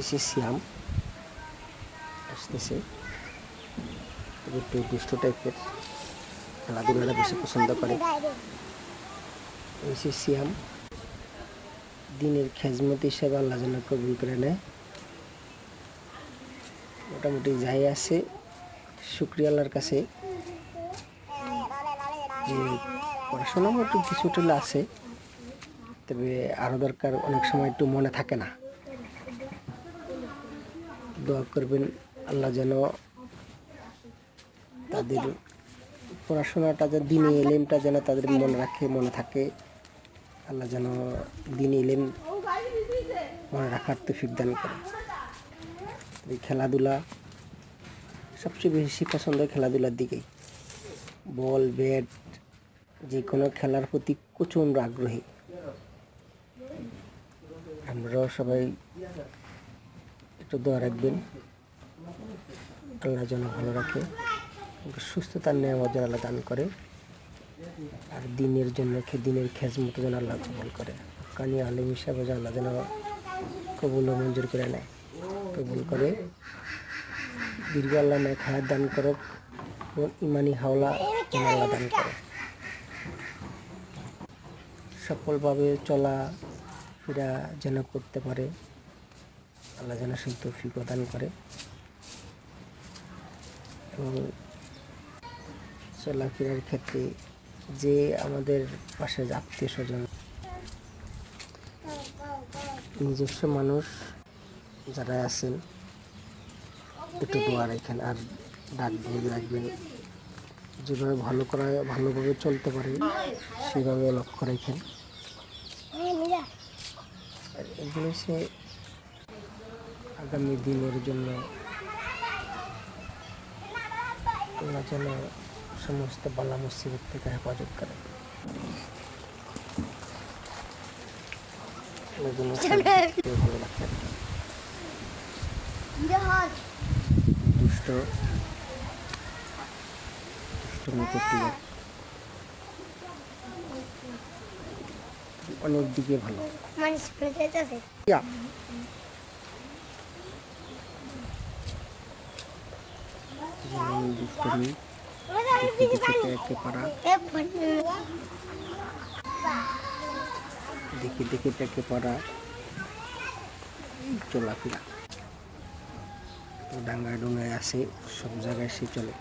এসে সিয়াম আসতেছে। একটু দুষ্ট টাইপের খেলাধুলাটা বেশি পছন্দ করে। এসে সিয়াম দিনের খেজমত হিসাবে আল্লাহ যেন কবুল করে নেয়। মোটামুটি যাই আছে। শুক্রিয়া আল্লাহর কাছে। যে পড়াশোনা একটু কিছুটা আছে। তবে আরও দরকার অনেক সময় একটু মনে থাকে না। দোয়া করবেন, আল্লাহ যেন তাদের পড়াশোনাটা যে দিনে এলেমটা যেন তাদের মনে রাখে, মনে থাকে। আল্লাহ যেন দিন এলেম মনে রাখার তৌফিক দান করে। এই খেলাধুলা সবচেয়ে বেশি পছন্দ খেলাধুলার দিকেই বল, ব্যাট, যে কোনো খেলার প্রতি প্রচণ্ড আগ্রহী। আমরাও সবাই একটু দোয়া রাখবেন। আল্লাহ যেন ভালো রাখে। সুস্থতার নেওয়া যেন আল্লাহ দান করে। আর দিনের জন্য খে- খেজ খেজমতো যেন আল্লাহ কবুল করে। কানি আলিম হিসাবে যেন আল্লাহ যেন কবুল মঞ্জুর করে নেয়। কবুল করে। দীর্ঘ আল্লাহ নেয় খায়াত দান করুক ইমানি হাওলা যেন আল্লাহ দান করে। সফলভাবে চলা, ফেরা যেন করতে পারে। আল্লাহ যেন সেই তৌফিক প্রদান করে। এবং চলাফেরার ক্ষেত্রে যে আমাদের পাশে আত্মীয় স্বজন, নিজস্ব মানুষ যারা আছেন, একটু দোয়া রাখেন আর ডাক দিয়ে রাখবেন। যেভাবে ভালো করা, ভালোভাবে চলতে পারে, সেভাবে লক্ষ্য রাখেন। এগুলো সে আগামী দিনের জন্য আল্লাহ যেন সমস্ত বালা মুসিবত থেকে হেফাজত করে। দুষ্ট। দুষ্টমি করতে অনেক দিকে ভালো। মানুষ দুষ্টমি একে পারা দেখে দেখে পেকে পড়া চলাফেরা। ডাঙ্গায় ডোঙ্গায় আসে, সব জায়গায় সে চলে।